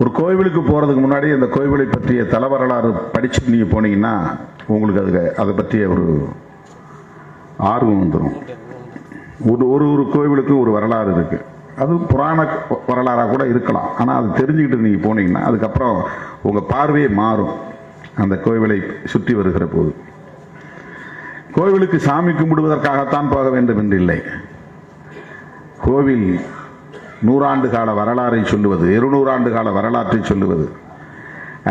ஒரு கோவிலுக்கு போகிறதுக்கு முன்னாடி அந்த கோவிலை பற்றிய தல வரலாறு படிச்சுட்டு நீங்கள் போனீங்கன்னா உங்களுக்கு அது அதை பற்றிய ஒரு ஆர்வம் வந்துடும் ஒரு ஒரு ஒரு கோவிலுக்கும் ஒரு வரலாறு இருக்குது அது புராண வரலாறாக கூட இருக்கலாம். ஆனால் அது தெரிஞ்சுக்கிட்டு நீங்கள் போனீங்கன்னா அதுக்கப்புறம் உங்கள் பார்வையே மாறும். அந்த கோவிலை சுற்றி வருகிற போது. கோவிலுக்கு சாமி கும்பிடுவதற்காகத்தான் போக வேண்டும் என்று இல்லை. கோவில் நூறாண்டு கால வரலாறை சொல்லுவது இருநூறாண்டு கால வரலாற்றை சொல்லுவது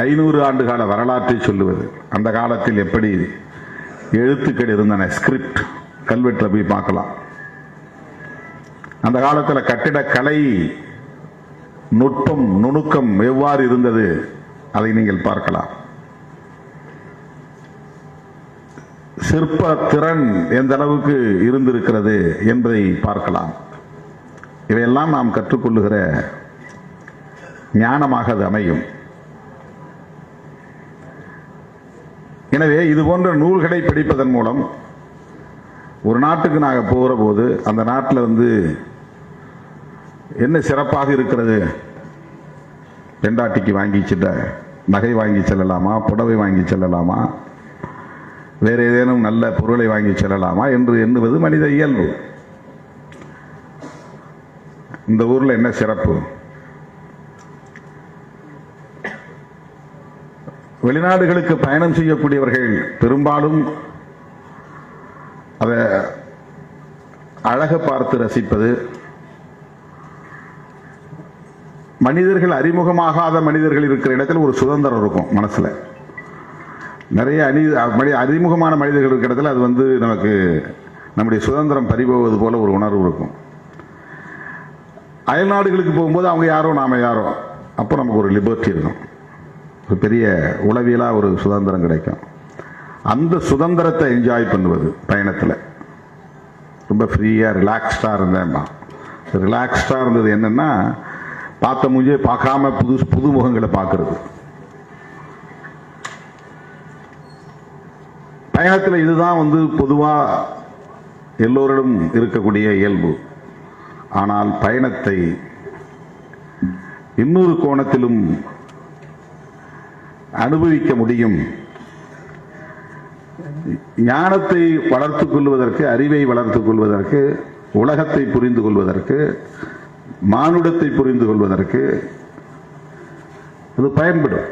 ஐநூறு ஆண்டு கால வரலாற்றை சொல்லுவது. அந்த காலத்தில் எப்படி எழுத்துக்கள் இருந்தன ஸ்கிரிப்ட் கல்வெட்டில் போய் பார்க்கலாம். அந்த காலத்தில் கட்டிடக்கலை நுட்பம் நுணுக்கம் எவ்வாறு இருந்தது அதை நீங்கள் பார்க்கலாம். சிற்ப திறன் எந்த அளவுக்கு இருந்திருக்கிறது என்பதை பார்க்கலாம். இவையெல்லாம் நாம் கற்றுக்கொள்ளுகிற ஞானமாக அது அமையும். எனவே இது போன்ற நூல்களை படிப்பதன் மூலம் ஒரு நாட்டுக்கு நாங்கள் போகிற போது அந்த நாட்டில் வந்து என்ன சிறப்பாக இருக்கிறது? பெண்டாட்டிக்கு வாங்கி செல்ல நகை வாங்கி செல்லலாமா? புடவை வாங்கி செல்லலாமா? வேறு ஏதேனும் நல்ல பொருளை வாங்கி செல்லலாமா? என்று எண்ணுவது மனித இயல்பு. இந்த ஊரில் என்ன சிறப்பு? வெளிநாடுகளுக்கு பயணம் செய்யக்கூடியவர்கள் பெரும்பாலும் அதை அழக பார்த்து ரசிப்பது மனிதர்கள் அறிமுகமாகாத மனிதர்கள் இருக்கிற இடத்துல ஒரு சுதந்திரம் இருக்கும் மனசுல. நிறைய அணி மனி- அறிமுகமான மனிதர்கள் இருக்கிற இடத்துல அது வந்து நமக்கு நம்முடைய சுதந்திரம் பறிபோவது போல ஒரு உணர்வு இருக்கும். அயல்நாடுகளுக்கு போகும்போது அவங்க யாரோ நாம யாரோ. அப்போ நமக்கு ஒரு லிபர்ட்டி இருக்கும். ஒரு பெரிய உளவியலாக ஒரு சுதந்திரம் கிடைக்கும். அந்த சுதந்திரத்தை என்ஜாய் பண்ணுவது பயணத்தில். ரொம்ப ஃப்ரீயாக ரிலாக்ஸ்டாக இருந்தேன்மா ரிலாக்ஸ்டாக இருந்தது என்னென்னா பார்த்த மூஞ்சே பார்க்காம புது புது முகங்களை பார்க்கறது. பயணத்தில் இதுதான் வந்து பொதுவாக எல்லோரிடம் இருக்கக்கூடிய இயல்பு. ஆனால் பயணத்தை இன்னொரு கோணத்திலும் அனுபவிக்க முடியும். ஞானத்தை வளர்த்துக் கொள்வதற்கு அறிவை வளர்த்துக் கொள்வதற்கு உலகத்தை புரிந்து கொள்வதற்கு மானுடத்தை புரிந்து கொள்வதற்கு அது பயன்படும்.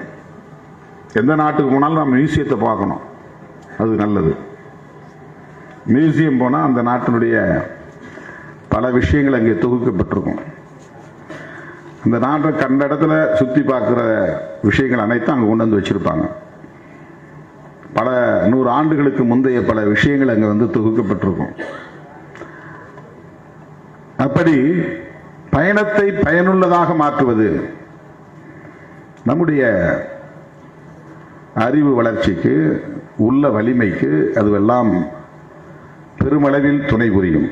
எந்த நாட்டுக்கு போனாலும் நம்ம மியூசியத்தை பார்க்கணும். அது நல்லது. மியூசியம் போனால் அந்த நாட்டினுடைய பல விஷயங்கள் அங்கே தொகுக்கப்பட்டிருக்கும். அந்த நாட்டை கண்ட இடத்துல சுற்றி பார்க்குற விஷயங்கள் அனைத்தும் அங்கே கொண்டு வந்து வச்சிருப்பாங்க. பல நூறு ஆண்டுகளுக்கு முந்தைய பல விஷயங்கள் அங்கே வந்து தொகுக்கப்பட்டிருக்கும். அப்படி பயணத்தை பயனுள்ளதாக மாற்றுவது நம்முடைய அறிவு வளர்ச்சிக்கு உள்ள வலிமைக்கு அதுவெல்லாம் பெருமளவில் துணை புரியும்.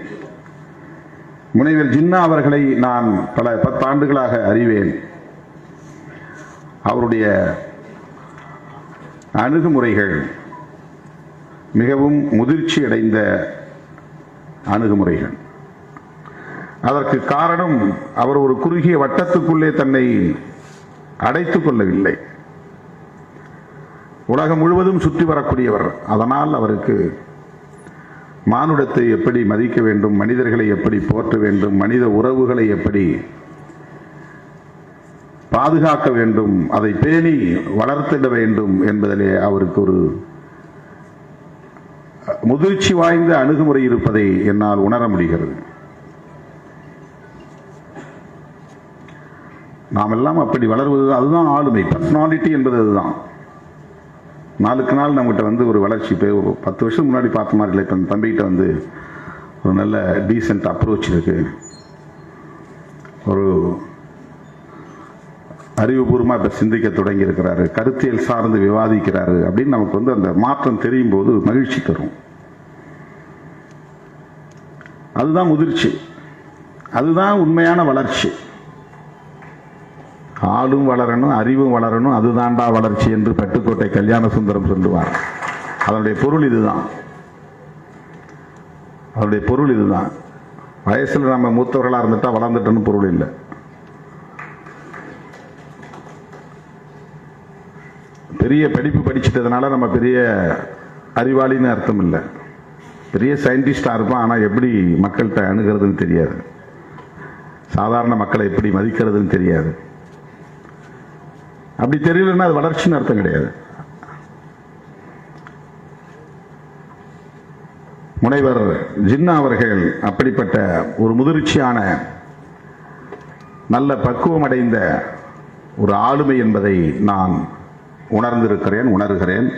முனைவர் ஜின்னா அவர்களை நான் பல பத்தாண்டுகளாக அறிவேன். அவருடைய அணுகுமுறைகள் மிகவும் முதிர்ச்சி அடைந்த அணுகுமுறைகள். அதற்கு காரணம் அவர் ஒரு குறுகிய வட்டத்துக்குள்ளே தன்னை அடைத்துக் கொள்ளவில்லை. உலகம் முழுவதும் சுற்றி வரக்கூடியவர். அதனால் அவருக்கு மானுடத்தை எப்படி மதிக்க வேண்டும் மனிதர்களை எப்படி போற்ற வேண்டும் மனித உறவுகளை எப்படி பாதுகாக்க வேண்டும் அதை பேணி வளர்த்திட வேண்டும் என்பதிலே அவருக்கு ஒரு முதிர்ச்சி வாய்ந்த அணுகுமுறை இருப்பதை என்னால் உணர முடிகிறது. நாம் எல்லாம் அப்படி வளர்வது அதுதான் ஆளுமை. பர்சனாலிட்டி என்பது அதுதான். நாளுக்கு நாள் நம்மகிட்ட வந்து ஒரு வளர்ச்சி. இப்போ ஒரு பத்து வருஷம் முன்னாடி பார்த்த மாதிரி இல்லை. இப்போ தம்பிகிட்ட வந்து ஒரு நல்ல டீசென்ட் அப்ரோச் இருக்கு. ஒரு அறிவுபூர்வமாக இப்போ சிந்திக்க தொடங்கியிருக்கிறாரு. கருத்தியல் சார்ந்து விவாதிக்கிறாரு அப்படின்னு நமக்கு வந்து அந்த மாற்றம் தெரியும் போது மகிழ்ச்சி தரும். அதுதான் முதிர்ச்சி. அதுதான் உண்மையான வளர்ச்சி. ஆளும் வளரணும் அறிவும் வளரணும் அதுதான்டா வளர்ச்சி என்று பட்டுக்கோட்டை கல்யாண சுந்தரம் சொல்லுவார். அதனுடைய பொருள் இதுதான். அதனுடைய பொருள் இதுதான். வயசில் நம்ம மூத்தவர்களாக இருந்துட்டா வளர்ந்துட்டோன்னு பொருள் இல்லை. பெரிய படிப்பு படிச்சிட்டதுனால நம்ம பெரிய அறிவாளின்னு அர்த்தம் இல்லை. பெரிய சயின்டிஸ்டாக இருப்பான் ஆனால் எப்படி மக்கள்கிட்ட அணுகிறதுன்னு தெரியாது. சாதாரண மக்களை எப்படி மதிக்கிறதுன்னு தெரியாது. அப்படி தெரியலன்னா அது வளர்ச்சின்னு அர்த்தம் கிடையாது. முனைவர் ஜின்னா அவர்கள் அப்படிப்பட்ட ஒரு முதிர்ச்சியான நல்ல பக்குவம் அடைந்த ஒரு ஆளுமை என்பதை நான் உணர்ந்திருக்கிறேன் உணர்கிறேன்.